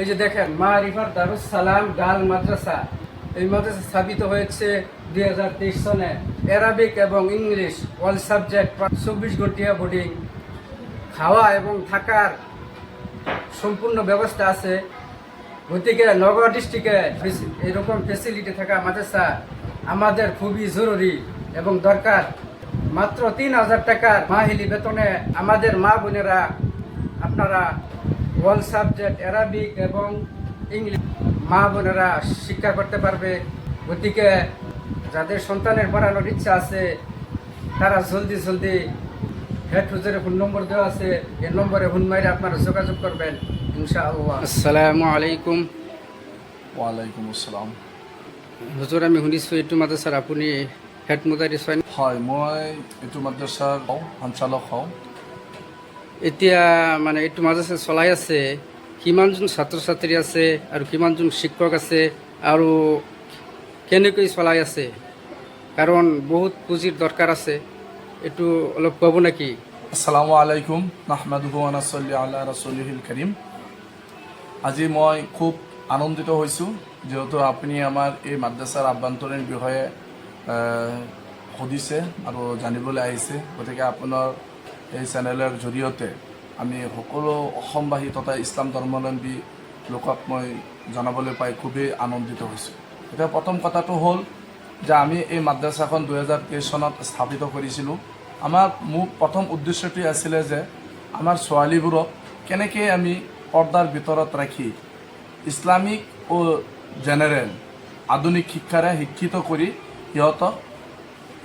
এই যে দেখেন মারিফার দারুস সালাম গাল মাদ্রাসা। এই মাদ্রাসা স্থাপিত হয়েছে দুই হাজার তেইশ সনে। অ্যারাবিক এবং ইংলিশ, অল সাবজেক্ট, চব্বিশ ঘন্টিয়া বোর্ডিং খাওয়া এবং থাকার সম্পূর্ণ ব্যবস্থা আছে। গতিকে নগর ডিস্ট্রিক্টে এরকম ফেসিলিটি থাকা মাদ্রাসা আমাদের খুবই জরুরি এবং দরকার। মাত্র তিন হাজার টাকার মাহিলি বেতনে আমাদের মা বোনেরা আপনারা অল সাবজেক্ট অ্যারাবিক এবং ইংলিশ। মা বোনেরা শিক্ষা করতে পারবে। গতিকে যাদের সন্তানের পড়ানোর ইচ্ছা আছে তারা জলদি জলদি হেড হুজুরের ফোন নম্বর দেওয়া আছে। এই নম্বরে ফোন মাইরে আপনারা যোগাযোগ করবেন ইনশাআল্লাহ। আসসালামু আলাইকুম। ওয়ালাইকুম আসসালাম। হুজুর আমি শুনিছোঁ এইটো মাদ্ৰাছাৰ আপুনি হেড মুজাৰিছ হয় হয় মই এইটো মাদ্ৰাছাৰ হওঁ সঞ্চালক হওঁ। এতিয়া মানে এইটো মাদ্ৰাছা চলাই আছে, কিমানজন ছাত্ৰ ছাত্ৰী আছে আৰু কিমানজন শিক্ষক আছে আৰু কেনেকৈ চলাই আছে? কাৰণ বহুত পুঁজিৰ দৰকাৰ আছে। এইটো অলপ ক'ব নেকি? আসসালামু আলাইকুম, নাহমাদুহু আনাচল্লি আল্লাহ ৰচলিহিল করিম আজি মই খুব আনন্দিত হৈছোঁ, যিহেতু আপুনি আমাৰ এই মাদ্ৰাছাৰ আভ্যন্তৰীণ বিষয়ে সুধিছে আৰু জানিবলৈ আহিছে। গতিকে আপোনাৰ এই চেনেলৰ জৰিয়তে আমি সকলো অসমবাসী তথা ইছলাম ধৰ্মাৱলম্বী লোকক মই জনাবলৈ পাই খুবেই আনন্দিত হৈছোঁ। এতিয়া প্ৰথম কথাটো হ'ল যে আমি এই মাদ্ৰাছাখন দুহেজাৰ তেইছ চনত স্থাপিত কৰিছিলোঁ। আমাৰ মোৰ প্ৰথম উদ্দেশ্যটোৱে আছিলে যে আমাৰ ছোৱালীবোৰক কেনেকৈ আমি পৰ্দাৰ ভিতৰত ৰাখি ইছলামিক জেনেৰেল আধুনিক শিক্ষাৰে শিক্ষিত কৰি সিহঁতক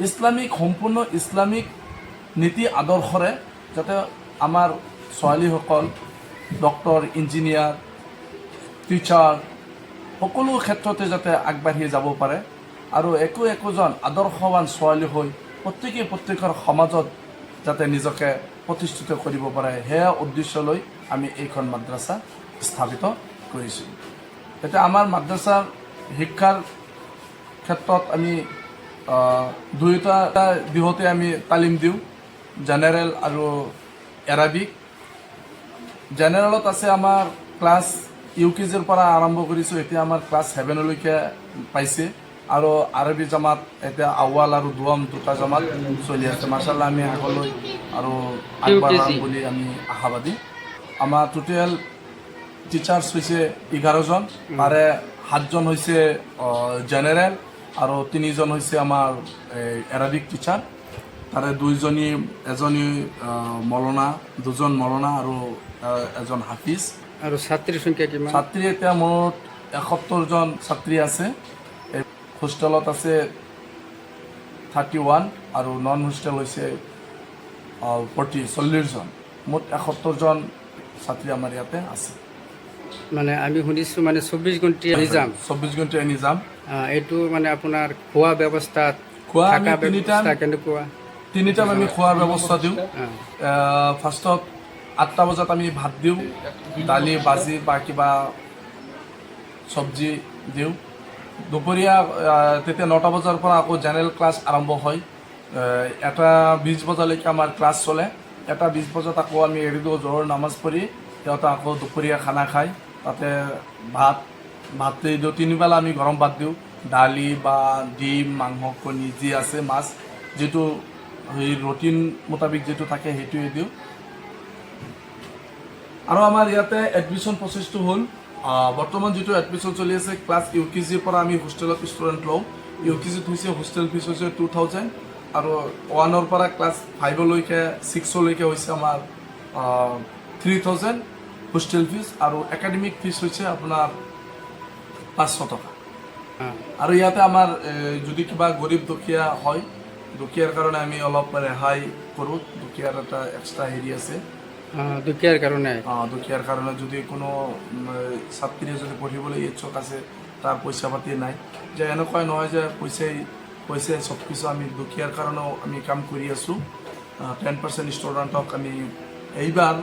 ইছলামিক, সম্পূৰ্ণ ইছলামিক নীতি আদৰ্শৰে যাতে আমাৰ ছোৱালীসকল ডক্তৰ ইঞ্জিনিয়াৰ, টিচাৰ, সকলো ক্ষেত্ৰতে যাতে আগবাঢ়ি যাব পাৰে আৰু একো একোজন আদৰ্শৱান ছোৱালী হৈ প্ৰত্যেকেই প্ৰত্যেকৰ সমাজত যাতে নিজকে প্ৰতিষ্ঠিত কৰিব পাৰে, সেয়া উদ্দেশ্য লৈ আমি এইখন মাদ্ৰাছা স্থাপিত কৰিছোঁ। এতিয়া আমাৰ মাদ্ৰাছাৰ শিক্ষাৰ ক্ষেত্ৰত আমি দুয়োটা দিশতে আমি তালিম দিওঁ। জেনেৰেল আৰু এৰাবিক। জেনেৰেলত আছে আমাৰ ক্লাছ ইউ কে জিৰ পৰা আৰম্ভ কৰিছোঁ এতিয়া আমাৰ ক্লাছ ছেভেনলৈকে পাইছে। আৰু আৰবী জামাত এতিয়া আৱাল আৰু দুৱাম দুটা জামাত চলি আছে। মাৰ্চাল্লাহ আমি আগলৈ আৰু আগবাঢ়াম বুলি আমি আশাবাদী। আমাৰ টোটেল টিচাৰ্ছ হৈছে এঘাৰজন। তাৰে সাতজন হৈছে জেনেৰেল আৰু তিনিজন হৈছে আমাৰ এৰাবিক টিচাৰ তাৰে দুইজনী এজনী মৌলানা দুজন মৌলানা আৰু এজন হাফিজ। আৰু ছাত্ৰীৰ সংখ্যা কিমান ছাত্ৰী এতিয়া মুঠ এসত্তৰজন ছাত্ৰী আছে। হোষ্টেলত আছে থাৰ্টি ওৱান আৰু নন হোষ্টেল হৈছে ফৰ্টি চল্লিছজন মুঠ এসত্তৰজন ছাত্ৰী আমাৰ ইয়াতে আছে। মানে আমি শুনিছোঁ মানে চৌবিছ ঘণ্টিয়া নিজাম। চৌব্বিছ ঘণ্টা নিজাম। আহ, এইটো মানে আপোনাৰ খোৱা ব্যৱস্থাত খোৱা কেনেকুৱা? তিনি টাইম আমি খোৱাৰ ব্যৱস্থা দিওঁ। ফাৰ্ষ্টত আঠটা বজাত আমি ভাত দিওঁ দালি ভাজি বা কিবা চব্জি দিওঁ। দুপৰীয়া তেতিয়া নটা বজাৰ পৰা আকৌ জেনেৰেল ক্লাছ আৰম্ভ হয়। এটা বিছ বজালৈকে আমাৰ ক্লাছ চলে। এটা বিছ বজাত আকৌ আমি এৰি দিওঁ জোৰৰ নামাজ পঢ়ি। সিহঁতে আকৌ দুপৰীয়া খানা খায়। তাতে ভাত ভাত দিওঁ। তিনিবেলা আমি গৰম ভাত দিওঁ। দালি বা ডিম মাংস কণী যি আছে মাছ যিটো সেই ৰুটিন মোতাবিক যিটো থাকে সেইটোৱে দিওঁ। আৰু আমাৰ ইয়াতে এডমিশ্যন প্ৰচেছটো হ'ল বৰ্তমান যিটো এডমিশ্যন চলি আছে ক্লাছ ইউ কে জিৰ পৰা আমি হোষ্টেলত ষ্টুডেণ্ট লওঁ। ইউ কে জিত হৈছে হোষ্টেল ফিজ হৈছে টু থাউজেণ্ড আৰু ওৱানৰ পৰা ক্লাছ ফাইভলৈকে ছিক্সলৈকে হৈছে আমাৰ থ্ৰী থাউজেণ্ড হোষ্টেল ফিজ আৰু একাডেমিক ফিজ হৈছে আপোনাৰ পাঁচশো টকা। আৰু ইয়াতে আমাৰ যদি কিবা গৰীব দুখীয়া হয় দুখীয়াৰ কাৰণে আমি অলপ ৰেহাই কৰোঁ। দুখীয়াৰ এটা এক্সট্ৰা হেৰি আছে। দুখীয়াৰ কাৰণে? আহ, দুখীয়াৰ কাৰণে যদি কোনো ছাত্ৰীয়ে যদি পঢ়িবলৈ ইচ্ছুক আছে তাৰ পইচা পাতি নাই। যে এনেকুৱাই নহয় যে পইচাই পইচাই চব কিছু আমি দুখীয়াৰ কাৰণেও আমি কাম কৰি আছোঁ। টেন পাৰ্চেণ্ট ষ্টুডেণ্টক আমি এইবাৰ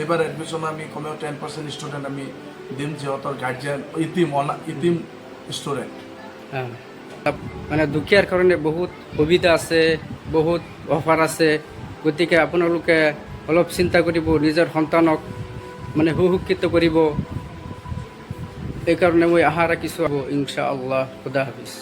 এইবাৰ এডমিশ্যন আমি কমেও টেন পাৰ্চেণ্ট ষ্টুডেণ্ট আমি দিম যিহঁতৰ গাৰ্জেন ইটিম অনা ইটিম ষ্টুডেণ্ট মানে দুখীয়াৰ কাৰণে বহুত সুবিধা আছে, বহুত অফাৰ আছে। গতিকে আপোনালোকে অলপ চিন্তা কৰিব, নিজৰ সন্তানক মানে সুশিক্ষিত কৰিব। এইকাৰণে মই আশা ৰাখিছোঁ ইনশা আল্লাহ খুদা হাফিজ।